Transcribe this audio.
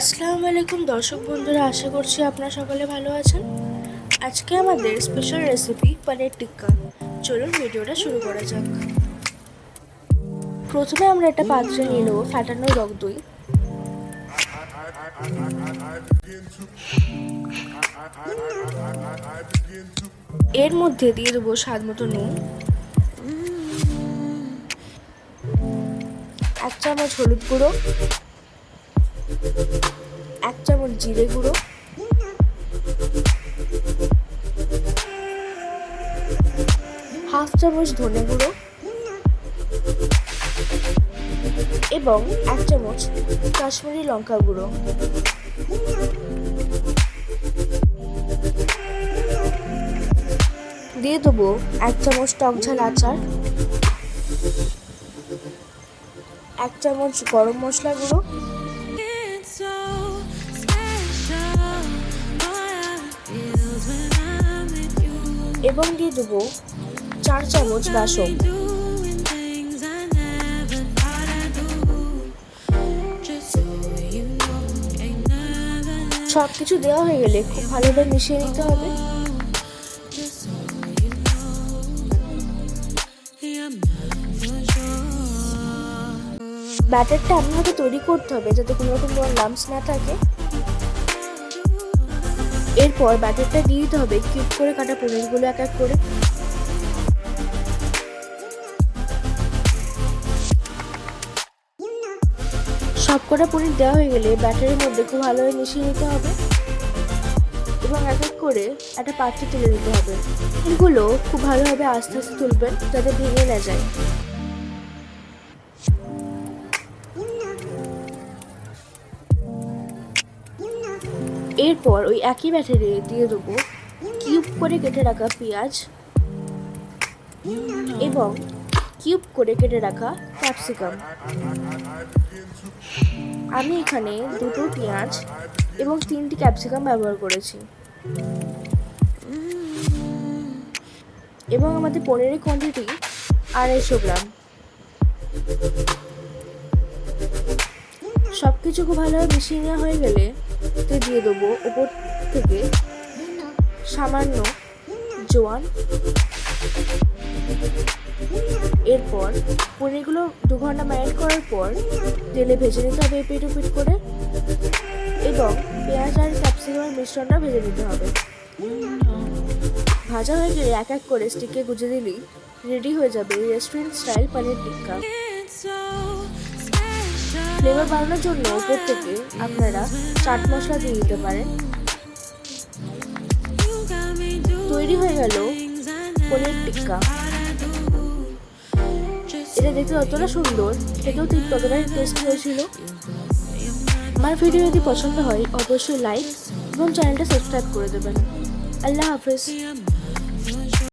আসসালামু আলাইকুম দর্শক বন্ধুরা, আশা করছি আপনারা সকলে ভালো আছেন। আজকে আমাদের স্পেশাল রেসিপি পনির টিক্কা। চলুন ভিডিওটা শুরু করা যাক। প্রথমে আমরা একটা পাত্রে নিয়ে নেব ফাটানো রক দই। এর মধ্যে দিয়ে দেবো স্বাদ মতো নুন। এক চামচ হলুদ গুঁড়ো। এক চামচ জিরে গুঁড়ো। হাফ চামচ ধনে গুঁড়ো। এবং এক চামচ কাশ্মীরি লঙ্কা গুঁড়ো। দিয়ে দেবো এক চামচ টক ঝাল আচার। এক চামচ গরম মশলা গুঁড়ো। এবং দিয়ে দেবো চার চামচ বাসন। সব কিছু দেওয়া হয়ে গেলে খুব ভালোভাবে মিশিয়ে নিতে হবে। ব্যাটারটা এমনভাবে তৈরি করতে হবে যাতে কোনো কোনোরকম লাম্পস না থাকে। এরপর ব্যাটারটা দিয়ে দিতে হবে, কিউব করে কাটা পনিরগুলো এক এক করে। সব কটা পনির দেওয়া হয়ে গেলে ব্যাটারের মধ্যে খুব ভালোভাবে মিশিয়ে নিতে হবে এবং এক এক করে একটা পাত্রে তুলে দিতে হবে। এগুলো খুব ভালোভাবে আস্তে আস্তে তুলবেন, যাতে ভেঙে না যায়। এরপর ওই একই ব্যাটারে দিয়ে দেবো। কিউব করে কেটে রাখা পেঁয়াজ এবং কিউব করে কেটে রাখা ক্যাপসিকাম। আমি এখানে দুটো পেঁয়াজ এবং তিনটি ক্যাপসিকাম ব্যবহার করেছি। এবং আমাদের পনিরের কোয়ান্টিটি আড়াইশো গ্রাম। সব কিছু খুব ভালোভাবে মিশিয়ে নেওয়া হয়ে গেলে দিয়ে দেবো। ওপর থেকে সামান্য জোয়ান। এরপর পনিরগুলো দু ঘণ্টা ম্যারিনেট করার পর তেলে ভেজে নিতে হবে এপিট উপিট করে। এবং পেঁয়াজ আর ক্যাপসিকামের মিশ্রণটা ভেজে নিতে হবে। ভাজা হয়ে গেলে এক এক করে স্টিকে গুজে দিলেই রেডি হয়ে যাবে restaurant style paneer tikka. Flavour বাড়ানোর জন্য উপর থেকে আপনারা চাট মশলা দিয়ে দিতে পারেন। তৈরি হয়ে গেল পনির টিক্কা। এটা দেখতে যতটা সুন্দর, খেতেও ঠিক ততটাই টেস্ট হয়েছিল। আমার ভিডিও যদি পছন্দ হয়, অবশ্যই লাইক এবং চ্যানেলটা সাবস্ক্রাইব করে দেবেন। আল্লাহ হাফেজ।